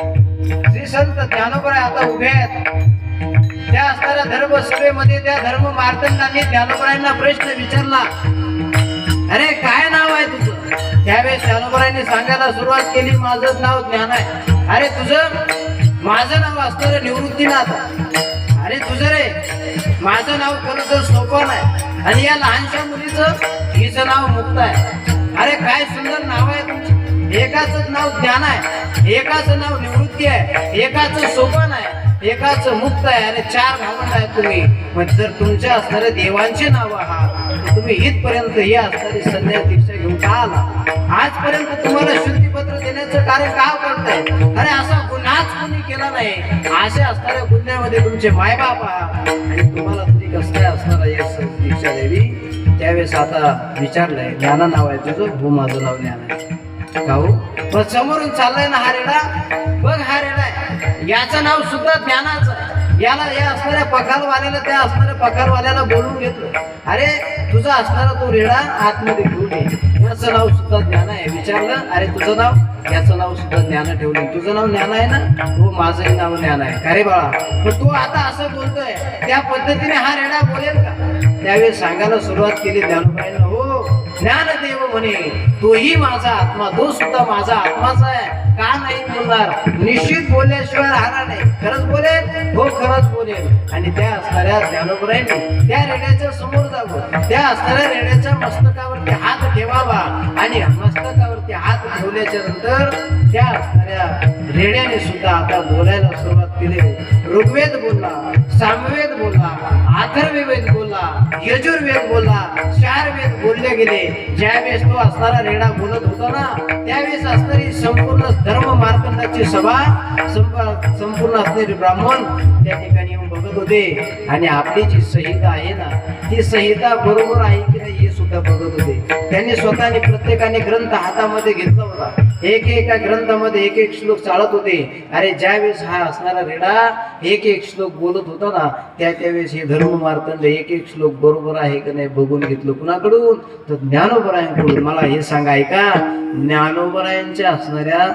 श्री संत ज्ञानोबराय आता उभे आहेत त्या असणाऱ्या धर्म सभेमध्ये त्या धर्म मार्तंडांनी ज्ञानोबरायांना प्रश्न विचारला अरे काय नाव आहे तुझं? त्यावेळेस ज्ञानोबरायांनी सांगायला सुरुवात केली माझं नाव ज्ञान आहे. अरे तुझं? माझं नाव असणार निवृत्तीनाथ अरे तुझं रे? माझं नाव खरं तर सोपन आहे. आणि या लहानशा मुलीचं हिचं नाव मुक्त आहे. अरे काय सुंदर नाव आहे तुमचं एकाच नाव ज्ञान आहे एकाच नाव निवृत्ती आहे एकाच सोपान आहे एकाच मुक्त आहे आणि चार भावंड आहेत तुम्ही. मग जर तुमच्या असणारे देवांचे नाव आहात तुम्ही इथपर्यंत हे असणारी संध्या दीक्षा घेऊन का आला? आजपर्यंत तुम्हाला शुद्धीपत्र देण्याचं कार्य का करताय अरे असा गुन्हाच कोणी केला नाही. अशा असणाऱ्या गुन्ह्यामध्ये तुमचे मायबाप आहात. आणि तुम्हाला तरी कसं काय असणार आहे एक दीक्षा देवी त्यावेळेस आता विचारलंय ज्ञाना नाव आहे तुझं हो माझं नाव ज्ञान आहे हो? समोरून चाललाय ना हा रेडा बघ हा रेडा याचं नाव सुद्धा ज्ञानाचं. याला या असणाऱ्या पखालवाल्याला त्या असणाऱ्या पखालवाल्याला बोलून घेतलं अरे तुझा असणारा तो रेडा आतमध्ये घेऊन ये. याचं नाव सुद्धा ज्ञान आहे. विचारलं अरे तुझं नाव? याचं नाव सुद्धा ज्ञान ठेवलं तुझं नाव ज्ञान आहे ना? हो माझंही नाव ज्ञान आहे. का रे बाळा? पण तू आता असं बोलतोय. त्या पद्धतीने हा रेडा बोलेल का? त्यावेळेस सांगायला सुरुवात केली ज्ञानोबाईनं. हो ज्ञानदेव म्हणे तोही माझा आत्मा तो सुद्धा माझा आत्माच आहे. का नाही बोलणार? निश्चित बोलल्याशिवाय राहणार नाही. खरंच बोलेल? खरंच बोलेल आणि त्या असणाऱ्या ज्ञानोबराईने त्या रेड्याच्या समोर जावं. त्या असणाऱ्या रेड्याच्या मस्तकावरती हात ठेवावा. आणि मस्तकावरती हात ठेवल्याच्या नंतर त्या असणाऱ्या रेड्याने सुद्धा आता बोलायला सुरुवात केली. ऋग्वेद बोलला सामवेद वेद गेले. ज्यावेळेस तो असणारा रेडा बोलत होता ना त्यावेळेस असणारी संपूर्ण धर्म मार्कंडाची सभा संपूर्ण असणारे ब्राह्मण त्या ठिकाणी येऊन बघत होते. आणि आपली जी संहिता आहे ना ती संहिता बरोबर आहे की नाही हे सुद्धा बघत होते. त्यांनी स्वतःने प्रत्येकाने ग्रंथ हातामध्ये घेतला होता. एक एका ग्रंथामध्ये एक एक श्लोक चालत होते. अरे ज्यावेळेस हा असणारा रेडा एक एक श्लोक बोलत होता ना त्या त्यावेळेस हे धर्म मार्तंड एक एक श्लोक बरोबर आहे का नाही बघून घेतलं कुणाकडून? तर ज्ञानोबरायांकडून. मला हे सांगा ऐका. ज्ञानोबरायांच्या असणाऱ्या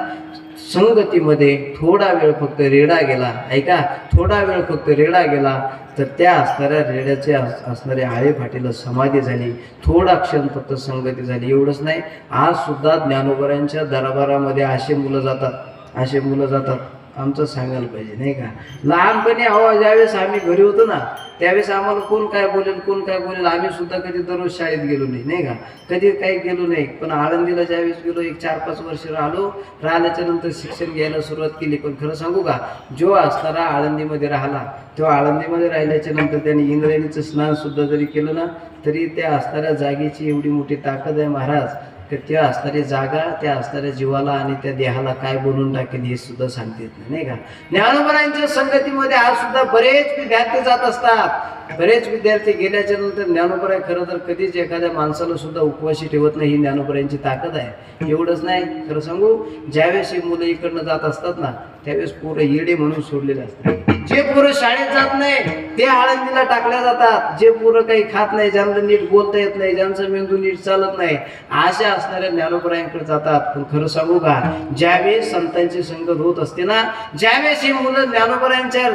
संगतीमध्ये थोडा वेळ फक्त रेडा गेला. ऐका थोडा वेळ फक्त रेडा गेला तर त्या असणाऱ्या रेड्याचे अस- असणाऱ्या आळे फाटीला समाधी झाली. थोडा क्षण फक्त संगती झाली एवढंच नाही. आज सुद्धा ज्ञानोबरांच्या दरबारामध्ये असे मुलं जातात. असे मुलं जातात. आमचं सांगायला पाहिजे नाही का? लहानपणी आवाज ज्यावेळेस आम्ही घरी होतो ना त्यावेळेस आम्हाला कोण काय बोलेल कोण काय बोलेल आम्ही सुद्धा कधी दररोज शाळेत गेलो नाही नाही का? कधी काही गेलो नाही पण आळंदीला ज्यावेळेस गेलो एक चार पाच वर्ष राहिलो राहिल्याच्या नंतर शिक्षण घ्यायला सुरुवात केली. पण खरं सांगू का जो असणारा आळंदीमध्ये राहिला तो आळंदीमध्ये राहिल्याच्या नंतर त्याने इंद्रायणीचं स्नान सुद्धा जरी केलं ना तरी त्या असणाऱ्या जागेची एवढी मोठी ताकद आहे महाराज तर त्या असणारी जागा त्या असणाऱ्या जीवाला आणि त्या देहाला काय बनवून टाकेल हे सुद्धा सांगता येत नाही नाही का? ज्ञानोबरांच्या संगतीमध्ये आज सुद्धा बरेच विद्यार्थी जात असतात. बरेच विद्यार्थी गेल्याच्यानंतर ज्ञानोपराय खरं तर कधीच एखाद्या माणसाला सुद्धा उपवाशी ठेवत नाही ही ताकद आहे. एवढंच नाही. खरं सांगू ज्यावेळेस ही मुलं इकडनं जात असतात ना त्यावेळेस पोरं येडे म्हणून सोडलेले असतात. जे पोरं शाळेत जात नाही ते आळंदीला टाकल्या जातात. जे पोरं काही खात नाही ज्यांना नीट बोलता येत नाही ज्यांचा मेंदू नीट चालत नाही अशा असणाऱ्या ज्ञानोबरायांकडे जातात. पण खरं सांगू का ज्यावेळेस संतांची संगत होत असते ना ज्यावेळेस ही मुलं ज्ञानोपरायांच्या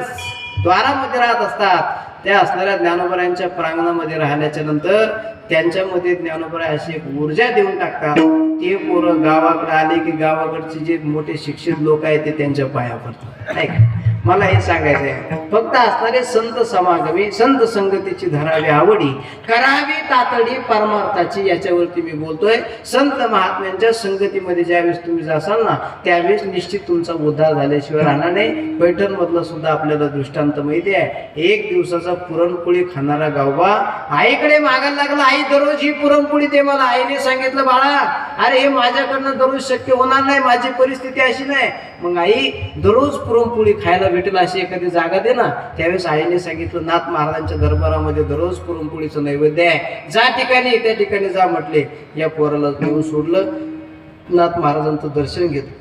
द्वारामध्ये राहत असतात त्या असणाऱ्या ज्ञानोबरायांच्या प्रांगणामध्ये राहिल्याच्या नंतर त्यांच्यामध्ये ज्ञानोबरा अशी एक ऊर्जा देऊन टाकतात ते पोरं गावाकडे आले की गावाकडचे जे मोठे शिक्षित लोक आहेत ते त्यांच्या पाया पडतात नाही का? मला हे सांगायचं आहे. फक्त असणारे संत समागमी संत संगतीची धरावी आवडी करावी तातडी परमार्थाची याच्यावरती मी बोलतोय. संत महात्म्यांच्या संगतीमध्ये ज्यावेळेस तुम्ही जासाल ना त्यावेळेस निश्चित तुमचा उद्धार झाल्याशिवाय राहणार नाही. पैठण मधला सुद्धा आपल्याला दृष्टांत माहिती आहे. एक दिवसाचा पुरणपोळी खाणारा गावबा. आईकडे मागायला लागला आई दररोज ही पुरणपोळी ते मला. आईने सांगितलं बाळा अरे हे माझ्याकडनं दररोज शक्य होणार नाही माझी परिस्थिती अशी नाही. मग आई दररोज पुरणपोळी खायला भेटेल अशी एखादी जागा दे ना. त्यावेळेस आईने सांगितलं नाथ महाराजांच्या दरबारामध्ये दररोज पुरणपोळीचं नैवेद्य आहे. ज्या ठिकाणी त्या ठिकाणी जा म्हटले. या पोराला घेऊन सोडलं. नाथ महाराजांचं दर्शन घेतलं.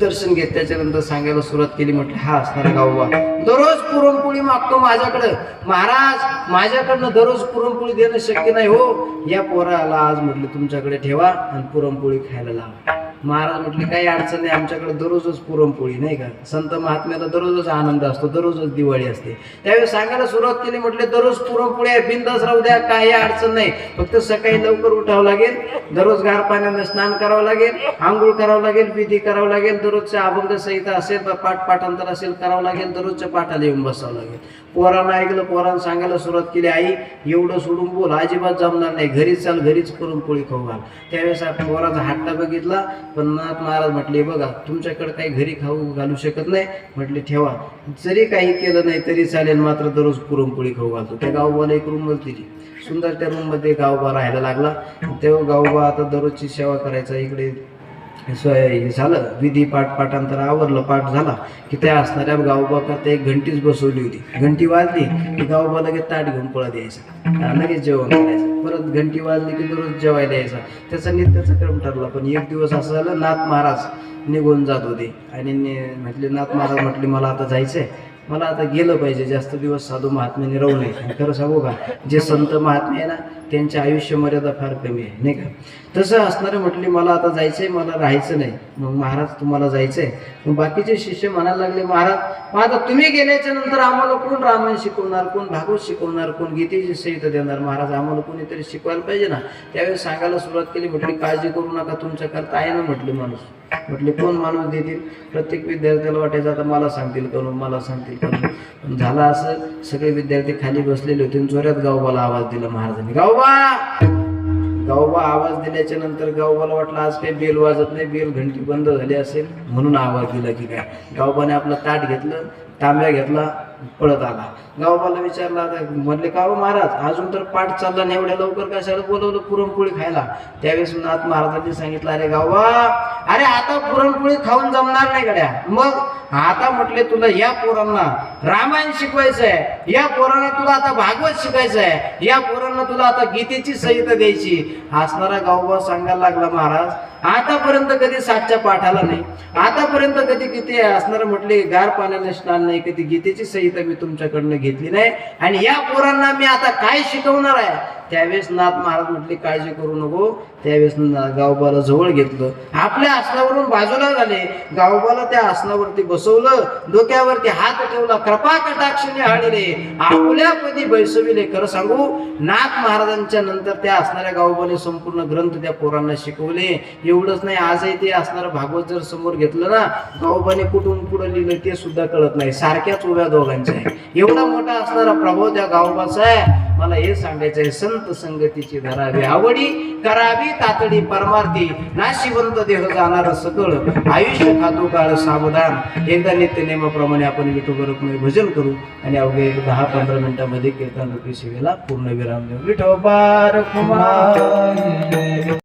दर्शन घेत त्याच्यानंतर सांगायला सुरुवात केली म्हटलं हा असणारा गाववा दररोज पुरणपोळी मागतो माझ्याकडं. महाराज माझ्याकडनं दररोज पुरणपोळी देणं शक्य नाही हो. या पोराला आज म्हटलं तुमच्याकडे ठेवा आणि पुरणपोळी खायला लावा. महाराज म्हटले काही अडचण नाही आमच्याकडे दररोजच पुरणपोळी नाही का? संत महात्म्याचा दररोजच आनंद असतो दररोजच दिवाळी असते. त्यावेळी सांगायला सुरुवात केली म्हटले दररोज पुरणपोळी आहे बिंदास राहू द्या काही अडचण नाही. फक्त सकाळी लवकर उठावं लागेल दररोज गार पाण्याने स्नान करावं लागेल आंघोळ करावं लागेल विधी करावं लागेल दररोजच्या अभंग संहिता असेल पाठ पाठांतर असेल करावं लागेल दररोजच्या पाठाला येऊन बसावं लागेल. पोरांना ऐकलं पोरांना सांगायला सुरुवात केली आई एवढं सोडून बोल अजिबात जमणार नाही घरीच चाल घरीच पुरणपोळी खाऊ घाल. त्यावेळेस आपण पोराचा हट्टा बघितला पण नाथ महाराज म्हटले बघा तुमच्याकडे काही घरी खाऊ घालू शकत नाही. म्हटले ठेवा जरी काही केलं नाही तरी चालेल मात्र दररोज पुरणपोळी खाऊ घालतो. त्या गावबाला एक रूम दिली सुंदर त्या रूममध्ये गावबा राहायला लागला. तेव्हा गावबा आता दररोजची सेवा करायचा इकडे हे झालं. विधी पाठ पाठांतर आवरलं पाठ झाला की त्या असणाऱ्या गावबा करता एक घंटीच बसवली होती. घंटी वाजली की गावबा लगेच ताट घेऊन पळा द्यायचा. आणि लगेच जेवण करायचं. परत घंटी वाजली की दररोज जेवायला यायचा. त्याचा नित्याचा क्रम ठरला. पण एक दिवस असं झालं नाथ महाराज निघून जात होते. आणि ने- म्हटले नाथ महाराज म्हटले मला आता जायचंय. मला आता गेलं पाहिजे. जास्त दिवस साधू महात्म्याने राहू नये. खरं सांगू का जे संत महात्मे आहे ना त्यांची आयुष्य मर्यादा फार कमी आहे नाही का? तसं असणारे म्हटले मला आता जायचंय मला राहायचं नाही. मग महाराज तुम्हाला जायचंय. मग बाकीचे शिष्य म्हणायला लागले महाराज मग आता तुम्ही गेल्याच्यानंतर आम्हाला कोण रामायण शिकवणार कोण भागवत शिकवणार कोण गीतेची सहित देणार? महाराज आम्हाला कोणीतरी शिकवायला पाहिजे ना. त्यावेळेस सांगायला सुरुवात केली म्हटली काळजी करू नका तुमच्या करता आहे ना म्हटले माणूस. म्हटले कोण माणूस देतील? प्रत्येक विद्यार्थ्याला वाटायचं आता मला सांगतील करून मला सांगतील करून झालं असं सगळे विद्यार्थी खाली बसलेले होते जोऱ्यात गावबाला आवाज दिला महाराजांनी गावबा गावबा आवाज दिल्याच्या नंतर गावबाला वाटलं आज काही बेल वाजत नाही बेल घंटी बंद झाली असेल म्हणून आवाज दिला की काय गावबाने आपलं ताट घेतलं तांब्या घेतला पळत आला. गावबाला विचारला आता का हो महाराज अजून तर पाठ चालला नाही एवढ्या लवकर कशाला बोलवलं पुरणपोळी खायला? त्यावेळेस नाथ महाराजांनी सांगितलं अरे गावबा अरे आता पुरणपोळी खाऊन जमणार नाही गड्या. मग आता म्हटले तुला या पोरांना रामायण शिकवायचं आहे. या पोरांना तुला आता भागवत शिकायचं आहे. या पोरांना तुला आता गीतेची संहिता द्यायची. असणारा गावबा सांगायला लागला महाराज आतापर्यंत कधी सातच्या पाठाला नाही. आतापर्यंत कधी किती असणार म्हटले गार पाण्याने स्नान नाही कधी गीतेची संहिता मी तुमच्याकडनं घेतली नाही. आणि या पोरांना मी आता काय शिकवणार आहे? त्यावेळेस नाथ महाराज म्हटले काळजी करू नको. त्यावेळेस गावबाला जवळ घेतलं. आपल्या आसनावरून बाजूला झाले. गावबाला त्या आसनावरती बसवलं. डोक्यावरती हात ठेवला. कृपा कटाक्षने आणले आपल्या पदी बैसविले. खरं सांगू नाथ महाराजांच्या नंतर त्या असणाऱ्या गावबाने संपूर्ण ग्रंथ त्या पोरांना शिकवले. एवढंच नाही आजही ते असणारं भागवत जर समोर घेतलं ना गावबाने कुठून पुढं लिहिलं ते सुद्धा कळत नाही. सारख्याच उभ्या दोघांच्या एवढा मोठा असणारा प्रभाव त्या गावबाचा आहे. मला हे सांगायचं आहे संत संगतीची धरावी आवडी करावी तातडी परमार्थी नाशिवंत देह जाणार सकळ आयुष्य खातो काळ सावधान. एकदा नित्य नेमाप्रमाणे आपण विठो रुक्मिणी भजन करू आणि अवघे दहा पंधरा मिनिटामध्ये कीर्तन रुपी सेवेला पूर्ण विराम देऊ. विठो बार